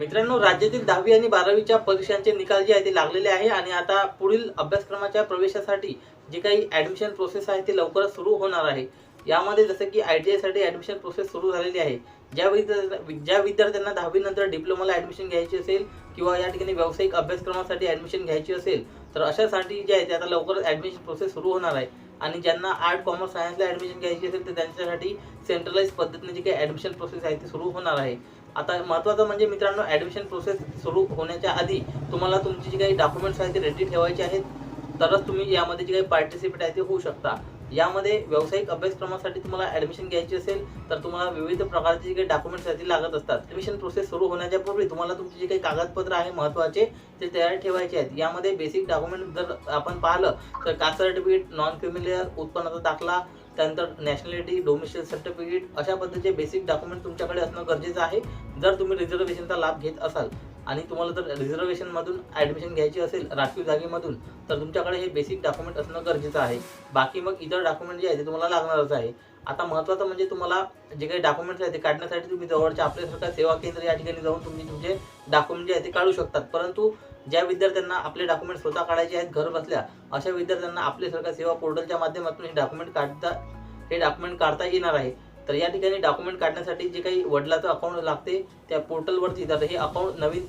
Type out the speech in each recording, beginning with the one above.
मित्रांनो राज्यातील दहावी आणि बारावीच्या परीक्षांचे निकाल जे आहे ते लागलेले आहे आणि आता पुढील अभ्यासक्रमाच्या प्रवेशासाठी जे काही ॲडमिशन प्रोसेस आहे ते लवकरच सुरू होणार आहे. यामध्ये जसं की आय टी आयसाठी ॲडमिशन प्रोसेस सुरू झालेली आहे. ज्या विद्यार्थ्यांना ज्या विद्यार्थ्यांना दहावीनंतर डिप्लोमाला ॲडमिशन घ्यायची असेल किंवा या ठिकाणी व्यावसायिक अभ्यासक्रमासाठी ॲडमिशन घ्यायची असेल तर अशासाठी जे आहे ते आता लवकरच ॲडमिशन प्रोसेस सुरू होणार आहे. आणि ज्यांना आर्ट कॉमर्स सायन्सला ॲडमिशन घ्यायची असेल तर त्यांच्यासाठी सेंट्रलाइज पद्धतीने जी काही ॲडमिशन प्रोसेस आहे ती सुरू होणार आहे. आता महत्त्वाचं म्हणजे मित्रांनो ॲडमिशन प्रोसेस सुरू होण्याच्या आधी तुम्हाला तुमची जी काही डॉक्युमेंट्स आहेत ते रेडी ठेवायचे आहेत. तरच तुम्ही यामध्ये जे काही पार्टिसिपेट आहे ते होऊ शकता. यामध्ये व्यावसायिक अभ्यासक्रमासाठी तुम्हाला ॲडमिशन घ्यायची असेल तर तुम्हाला विविध प्रकारचे जे काही डॉक्युमेंट्स आहेत ते लागत असतात. ॲडमिशन प्रोसेस सुरू होण्याच्या पूर्वी तुम्हाला तुमचे जे काही कागदपत्र आहे महत्त्वाचे ते तयार ठेवायचे आहेत. यामध्ये बेसिक डॉक्युमेंट जर आपण पाहिलं तर कास्ट सर्टिफिकेट नॉन क्रिमिलियर उत्पन्नाचा दाखला त्यानंतर नॅशनॅलिटी डोमिशियल सर्टिफिकेट अशा पद्धतीचे बेसिक डॉक्युमेंट तुमच्याकडे असणं गरजेचं आहे. जर तुम्ही रिझर्वेशनचा लाभ घेत असाल आणि तुम्हाला जर रिझर्वेशनमधून ॲडमिशन घ्यायची असेल राखीव जागेमधून तर तुमच्याकडे हे बेसिक डॉक्युमेंट असणं गरजेचं आहे. बाकी मग इतर डॉक्युमेंट जे आहे ते तुम्हाला लागणारच आहे. आता महत्त्वाचं म्हणजे तुम्हाला जे काही डॉक्युमेंट्स आहेत ते काढण्यासाठी तुम्ही जवळच्या आपल्यासारख्या सेवा केंद्र या ठिकाणी जाऊन तुम्ही तुमचे डॉक्युमेंट जे आहे ते काढू शकतात. परंतु ज्या विद्यार्थ्यांना आपले डॉक्युमेंट स्वतः काढायचे आहेत घर बसल्या अशा विद्यार्थ्यांना आपले सरकार सेवा पोर्टलच्या माध्यमातून हे डॉक्युमेंट काढता हे डॉक्युमेंट काढता येणार आहे. तर या ठिकाणी डॉक्युमेंट काढण्यासाठी जे काही वडिलाचं अकाउंट लागते त्या पोर्टलवरती तर हे अकाउंट नवीन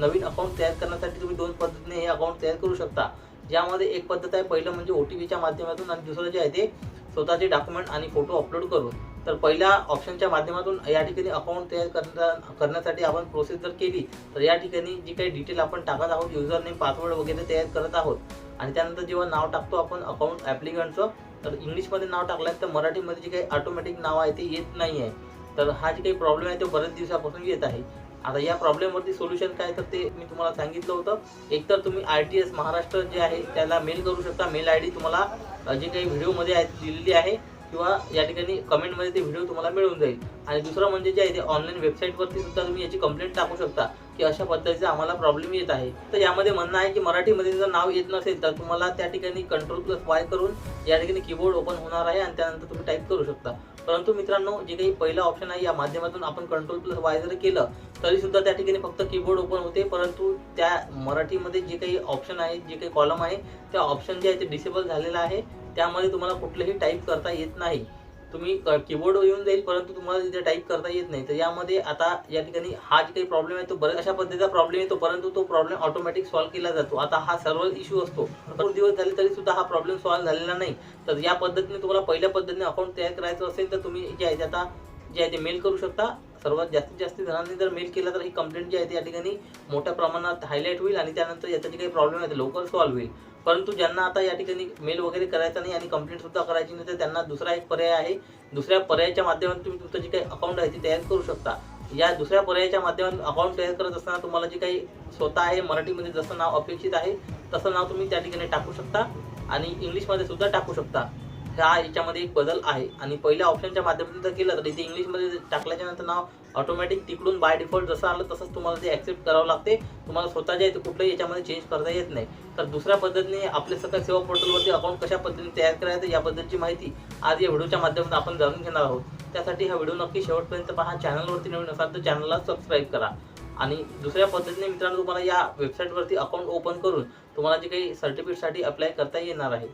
नवीन अकाउंट तयार करण्यासाठी तुम्ही दोन पद्धतीने हे अकाउंट तयार करू शकता. ज्यामध्ये एक पद्धत आहे पहिलं म्हणजे ओ टी पीच्या माध्यमातून आणि दुसरं जे आहे ते स्वतःचे डॉक्युमेंट आणि फोटो अपलोड करून. तर पहिल्या ऑप्शनच्या माध्यमातून या ठिकाणी अकाउंट तयार करण्या करण्यासाठी आपण प्रोसेस जर केली तर या ठिकाणी जी काही डिटेल आपण टाकत आहोत युजर नेम पासवर्ड वगैरे तयार करत आहोत. आणि त्यानंतर जेव्हा नाव टाकतो आपण अकाउंट ॲप्लिकंटचं तर इंग्लिशमध्ये नाव टाकलं तर मराठीमध्ये जे काही ऑटोमॅटिक नाव आहे ते येत नाही आहे तर हा जे काही प्रॉब्लेम आहे तो बऱ्याच दिवसापासून येत आहे. आता या प्रॉब्लेमवरती सोल्युशन काय तर ते मी तुम्हाला सांगितलं होतं. एकतर तुम्ही आर टी एस महाराष्ट्र जे आहे त्याला मेल करू शकता. मेल आय डी तुम्हाला जे काही व्हिडिओमध्ये आहे दिलेली आहे. किंवा या ठिकाणी कमेंटमध्ये ते व्हिडिओ तुम्हाला मिळून जाईल. आणि दुसरं म्हणजे जे आहे ते ऑनलाईन वेबसाईटवरती सुद्धा तुम्ही याची कंप्लेंट टाकू शकता की अशा पद्धतीचा आम्हाला प्रॉब्लेम येत आहे. तर यामध्ये म्हणणं आहे की मराठीमध्ये जर नाव येत नसेल तर तुम्हाला त्या ठिकाणी कंट्रोल प्लस वाय करून या ठिकाणी कीबोर्ड ओपन होणार आहे आणि त्यानंतर तुम्ही टाईप करू शकता. परंतु मित्रांनो जे काही पहिलं ऑप्शन आहे या माध्यमातून आपण कंट्रोल प्लस वाय जर केलं तरी सुद्धा त्या ठिकाणी फक्त कीबोर्ड ओपन होते. परंतु त्या मराठीमध्ये जे काही ऑप्शन आहे जे काही कॉलम आहे त्या ऑप्शन जे आहे ते डिसेबल झालेलं आहे. त्यामध्ये तुम्हाला कुठलंही टाईप करता येत नाही. तुम्ही कीबोर्ड येऊन जाईल परंतु तुम्हाला तिथे टाईप करता येत नाही. तर यामध्ये आता या ठिकाणी हा जे काही प्रॉब्लेम आहे तो बऱ्याच अशा पद्धतीचा प्रॉब्लेम येतो परंतु तो प्रॉब्लेम ऑटोमॅटिक सॉल्व्ह केला जातो. आता हा सर्व इश्यू असतो. दोन दिवस झाले तरी सुद्धा हा प्रॉब्लेम सॉल्व्ह झालेला नाही. तर या पद्धतीने तुम्हाला पहिल्या पद्धतीने अकाउंट तयार करायचं असेल तर तुम्ही जे आहे ते आता जे आहे ते मेल करू शकता. सर्वात जास्तीत जास्त जणांनी जर मेल केला तर ही कंप्लेंट जी आहे ती या ठिकाणी मोठ्या प्रमाणात हायलाईट होईल आणि त्यानंतर याचा जे काही प्रॉब्लेम आहे ते लवकर सॉल्व्ह होईल. परंतु ज्यांना आता या ठिकाणी मेल वगैरे करायचा नाही आणि कंप्लेंट सुद्धा करायची नाही तर त्यांना दुसरा एक पर्याय आहे. दुसऱ्या पर्यायाच्या माध्यमातून तुम्ही तुमचं जे काही अकाउंट आहे ते तयार करू शकता. या दुसऱ्या पर्यायाच्या माध्यमातून अकाउंट तयार करत असताना तुम्हाला जे काही स्वतः आहे मराठीमध्ये जसं नाव अपेक्षित आहे तसं नाव तुम्ही त्या ठिकाणी टाकू शकता आणि इंग्लिशमध्ये सुद्धा टाकू शकता. ह्या याच्यामध्ये एक बदल आहे. आणि पहिल्या ऑप्शनच्या माध्यमातून जर केलं तर इथे इंग्लिशमध्ये टाकल्याच्या नंतर नाव ऑटोमॅटिक तिकडून बाय डिफॉल्ट जसं आलं तसंच तुम्हाला ते ॲक्सेप्ट करावं लागते. तुम्हाला स्वतःच्या इथे कुठलंही याच्यामध्ये चेंज करता येत नाही. तर दुसऱ्या पद्धतीने आपले सगळ्या सेवा पोर्टलवरती अकाउंट कशा पद्धतीने तयार करायचं याबद्दलची माहिती आज या व्हिडिओच्या माध्यमातून आपण जाणून घेणार आहोत. त्यासाठी हा व्हिडिओ नक्की शेवटपर्यंत पहा. चॅनलवरती नवीन असाल तर चॅनलला सबस्क्राईब करा. आणि दुसऱ्या पद्धतीने मित्रांनो तुम्हाला या वेबसाईटवरती अकाउंट ओपन करून तुम्हाला जे काही सर्टिफिकेटसाठी अप्लाय करता येणार आहे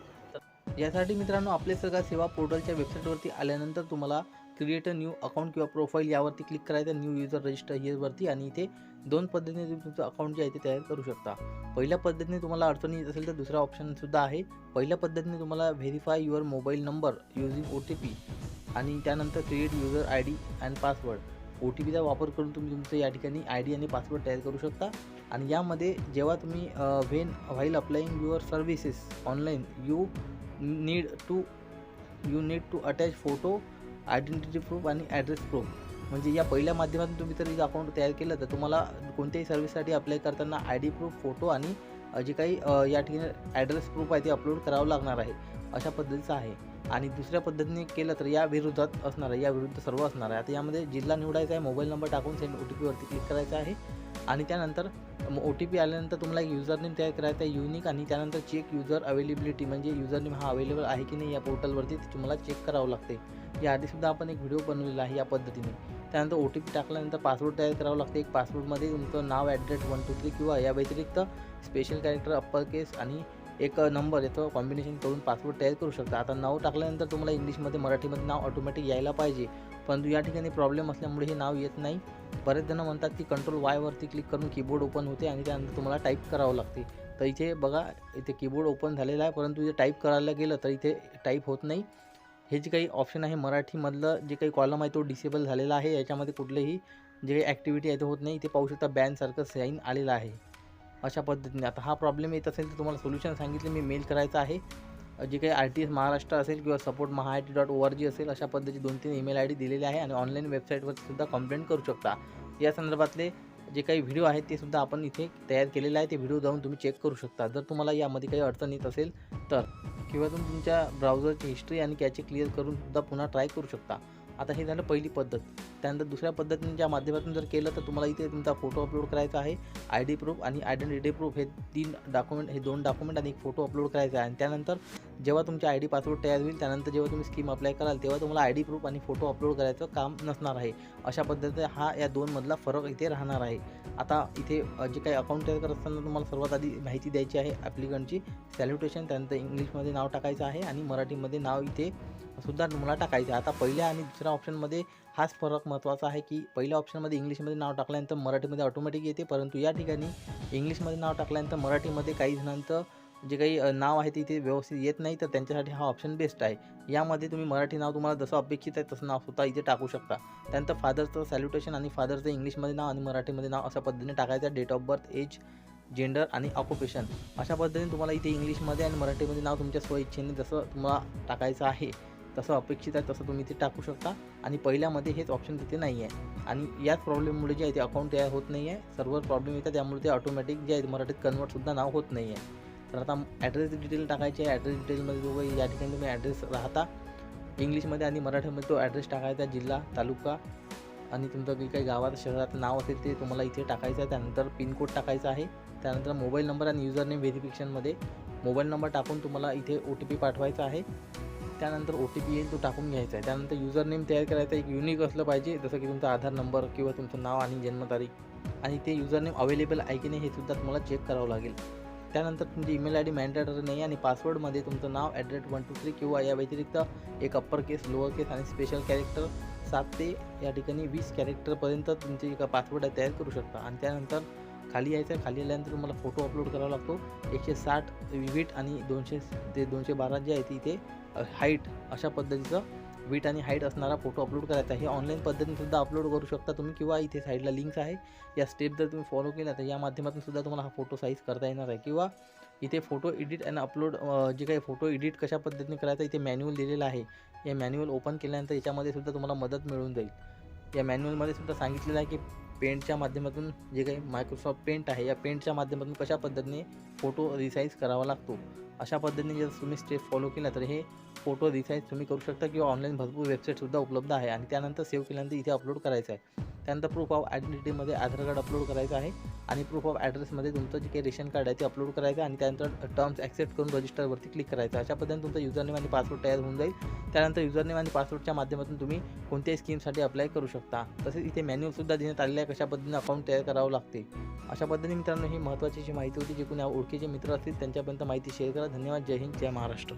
यासाठी मित्रांनो आपले सगळ्या सेवा पोर्टलच्या वेबसाईटवरती आल्यानंतर तुम्हाला क्रिएट अ न्यू अकाउंट किंवा प्रोफाईल यावरती क्लिक करायचं न्यू युजर रजिस्टर हिअरवरती आणि इथे दोन पद्धतीने तुम्ही तुमचं अकाउंट जे आहे ते तयार करू शकता. पहिल्या पद्धतीने तुम्हाला अडचण येत असेल तर दुसरा ऑप्शनसुद्धा आहे. पहिल्या पद्धतीने तुम्हाला verify your mobile number using O T P आणि त्यानंतर create user I D and password O T पीचा वापर करून तुम्ही तुमचं या ठिकाणी आय डी आणि पासवर्ड तयार करू शकता. आणि यामध्ये जेव्हा तुम्ही when while applying your services online you need to you need to attach photo identity proof आणि ॲड्रेस प्रूफ म्हणजे या पहिल्या माध्यमातून तुम्ही जर अकाउंट तयार केलं तर तुम्हाला कोणत्याही सर्व्हिससाठी अप्लाय करताना आय डी प्रूफ फोटो आणि जे काही या ठिकाणी ॲड्रेस प्रूफ आहे ते अपलोड करावं लागणार आहे. अशा पद्धतीचं आहे. आणि दुसऱ्या पद्धतीने केलं तर या विरोधात असणार आहे या विरुद्ध सर्व असणार आहे. आता यामध्ये जिल्हा निवडायचा आहे मोबाईल नंबर टाकून सेंड ओ टी पीवरती क्लिक करायचं आहे. आणि त्यानंतर ओ टी पी आल्यानंतर तुम्हाला एक युजर नेम तयार करायचा आहे युनिक आणि त्यानंतर चेक युजर अवेलेबिलिटी म्हणजे युजर नेम हा अवेलेबल आहे की नाही या पोर्टलवरती ते तुम्हाला चेक करावं लागते. याआधीसुद्धा आपण एक व्हिडिओ बनवलेला आहे या पद्धतीने. त्यानंतर ओ टी पी टाकल्यानंतर पासवर्ड तयार करावं लागते. एक पासवर्डमध्ये तुमचं नाव ॲड्रेस वन टू थ्री किंवा या व्यतिरिक्त स्पेशल कॅरेक्टर अप्पर केस आणि एक नंबर याचं कॉम्बिनेशन करून पासवर्ड तयार करू शकता. आता नाव टाकल्यानंतर तुम्हाला इंग्लिशमध्ये मराठीमध्ये नाव ऑटोमॅटिक यायला पाहिजे. परंतु या ठिकाणी प्रॉब्लेम असल्यामुळे हे नाव येत नाही. बरेच जण म्हणतात की कंट्रोल वायवरती क्लिक करून कीबोर्ड ओपन होते आणि त्यानंतर तुम्हाला टाईप करावं लागते. तर इथे बघा इथे कीबोर्ड ओपन झालेला आहे परंतु इथे टाईप करायला गेलं तर इथे टाईप होत नाही. हे जे काही ऑप्शन आहे मराठीमधलं जे काही कॉलम आहे तो डिसेबल झालेला आहे. याच्यामध्ये कुठलेही जे काही ॲक्टिव्हिटी आहे ते होत नाही. इथे पाहू शकता बॅनसारखं साईन आलेलं आहे. अशा पद्धतीने. आता हा प्रॉब्लेम येत असेल तर तुम्हाला सोल्युशन सांगितले मी मेल करायचं आहे. जे काही आर टी एस महाराष्ट्र असेल किंवा support Maha I T dot O R G असेल अशा पद्धतीची दोन तीन ईमेल आय डी दिलेले आहे आणि ऑनलाईन वेबसाईटवर सुद्धा कंप्लेंट करू शकता. या संदर्भातले जे काही व्हिडिओ आहेत ते सुद्धा आपण इथे तयार केलेले आहे. ते व्हिडिओ जाऊन तुम्ही चेक करू शकता. जर तुम्हाला यामध्ये काही अडचण येत असेल तर किंवा तुम्ही तुमच्या ब्राउझरची हिस्ट्री आणि कॅचे क्लिअर करून सुद्धा पुन्हा ट्राय करू शकता. आता हे झालं पहिली पद्धत. त्यानंतर दुसऱ्या पद्धतींच्या माध्यमातून जर केलं तर तुम्हाला इथे तुमचा फोटो अपलोड करायचा आहे आय डी प्रूफ आणि आयडेंटिटी प्रूफ हे तीन डॉक्युमेंट हे दोन डॉक्युमेंट आणि एक फोटो अपलोड करायचा आहे. आणि त्यानंतर जेव्हा तुमची आय डी पासवर्ड तयार होईल त्यानंतर जेव्हा तुम्ही स्कीम अप्लाय कराल तेव्हा तुम्हाला आय डी प्रूफ आणि फोटो अपलोड करायचं काम नसणार आहे. अशा पद्धतीने हा या दोनमधला फरक इथे राहणार आहे. आता इथे जे काही अकाउंट तयार करत असताना तुम्हाला सर्वात आधी माहिती द्यायची आहे ॲप्लिकंटची सॅल्युटेशन त्यानंतर इंग्लिशमध्ये नाव टाकायचं आहे आणि मराठीमध्ये नाव इथे सुद्धा तुम्हाला टाकायचं आहे. आता पहिल्या आणि दुसऱ्या ऑप्शनमध्ये हाच फरक महत्त्वाचा आहे की पहिल्या ऑप्शनमध्ये इंग्लिशमध्ये नाव टाकल्यानंतर मराठीमध्ये ऑटोमॅटिक येते. परंतु या ठिकाणी इंग्लिशमध्ये नाव टाकल्यानंतर मराठीमध्ये काही जणांचं जे काही नाव आहे ते इथे व्यवस्थित येत नाही तर त्यांच्यासाठी हा ऑप्शन बेस्ट आहे. यामध्ये तुम्ही मराठी नाव तुम्हाला जसं अपेक्षित आहे तसं नाव स्वतः इथे टाकू शकता. त्यानंतर फादरचं सॅल्युटेशन आणि फादरचं इंग्लिशमध्ये नाव आणि मराठीमध्ये नाव अशा पद्धतीने टाकायचं date of birth age gender आणि ऑक्युपेशन अशा पद्धतीने तुम्हाला इथे इंग्लिशमध्ये आणि मराठीमध्ये नाव तुमच्या स्वइच्छेने जसं तुम्हाला टाकायचं आहे तसं अपेक्षित आहे तसं तुम्ही ते टाकू शकता. आणि पहिल्यामध्ये हेच ऑप्शन तिथे नाही आहे आणि याच प्रॉब्लेममुळे जे आहे ते अकाउंट तयार होत नाही आहे सर्व प्रॉब्लेम येतात त्यामुळे ते ऑटोमॅटिक जे आहे मराठीत कन्वर्टसुद्धा नाव होत नाही आहे तर आता ॲड्रेस डिटेल टाकायचे ॲड्रेस डिटेलमध्ये जो काही या ठिकाणी तुम्ही ॲड्रेस राहता इंग्लिशमध्ये आणि मराठीमध्ये तो ॲड्रेस टाकायचा जिल्हा तालुका आणि तुमचं जे काही गावात शहरात नाव असेल ते तुम्हाला इथे टाकायचं आहे. त्यानंतर पिनकोड टाकायचा आहे. त्यानंतर मोबाईल नंबर आणि युजर नेम व्हेरिफिकेशनमध्ये मोबाईल नंबर टाकून तुम्हाला इथे ओ टी पी पाठवायचा आहे. त्यानंतर ओ टी पी येईल तो टाकून घ्यायचा आहे. त्यानंतर युजर नेम तयार करायचा एक युनिक असलं पाहिजे जसं की तुमचा आधार नंबर किंवा तुमचं नाव आणि जन्मतारीख. आणि ते युजर नेम अवेलेबल आहे की नाही हे सुद्धा तुम्हाला चेक करावं लागेल. त्यानंतर तुमची ईमेल आय डी मॅन्डेटरी नाही आणि पासवर्डमध्ये तुमचं नाव ॲड्रेस वन टू थ्री किंवा या व्यतिरिक्त एक अप्पर केस लोअर केस आणि स्पेशल कॅरेक्टर सात ते या ठिकाणी वीस कॅरेक्टरपर्यंत तुमचे एक पासवर्ड आहे तयार करू शकता. आणि त्यानंतर खाली यायचं खाली आल्यानंतर तुम्हाला फोटो अपलोड करावा लागतो. एकशे साठ विविट आणि दोनशे ते दोनशे बारा जे आहे ती इथे हाईट अशा पद्धतीचं विट आणि हाईट असणारा फोटो अपलोड करायचा आहे. हे ऑनलाईन पद्धतीने सुद्धा अपलोड करू शकता तुम्ही किंवा इथे साईडला लिंक्स आहे. या स्टेप जर तुम्ही फॉलो केल्या तर या माध्यमातून सुद्धा तुम्हाला हा फोटो साईज करता येणार आहे. किंवा इथे फोटो एडिट अँड अपलोड जे काही फोटो एडिट कशा पद्धतीने करायचा इथे मॅन्युअल दिलेलं आहे. या मॅन्युअल ओपन केल्यानंतर याच्यामध्ये सुद्धा तुम्हाला मदत मिळून जाईल. या मॅन्युअलमध्ये सुद्धा सांगितलेलं आहे की पेंटच्या माध्यमातून जे काही मायक्रोसॉफ्ट पेंट आहे या पेंटच्या माध्यमातून कशा पद्धतीने फोटो रिसाईज करावा लागतो. अशा पद्धतीने जर तुम्ही स्टेप फॉलो केला तर हे फोटो रिसाईज तुम्ही करू शकता किंवा ऑनलाईन भरपूर वेबसाईटसुद्धा उपलब्ध आहे. आणि त्यानंतर सेव्ह केल्यानंतर इथे अपलोड करायचं आहे. त्यानंतर प्रूफ ऑफ आयडेंटिटीमध्ये आधार कार्ड अपलोड करायचं आहे. आणि प्रूफ ऑफ ॲड्रेसमध्ये तुमचं जे काही रेशन कार्ड आहे ते अपलोड करायचं आणि त्यानंतर टर्म्स ॲक्सेप्ट करून रजिस्टरवरती क्लिक करायचं अशा पद्धतीने तुमचं युजरनेम आणि पासवर्ड तयार होऊन जाईल. त्यानंतर युजरनेम आणि पासवर्डच्या माध्यमातून तुम्ही कोणत्याही स्कीमसाठी अप्लाय करू शकता. तसेच इथे मॅन्युअलसुद्धा देण्यात आलेलं आहे. कशा पद्धतीने अकाउंट तयार करावं लागते. अशा पद्धतीने मित्रांनो ही महत्त्वाची जी माहिती होती जी कोणी ओळखीचे मित्र असतील त्यांच्यापर्यंत माहिती शेअर करा. धन्यवाद. जय हिंद. जय महाराष्ट्र.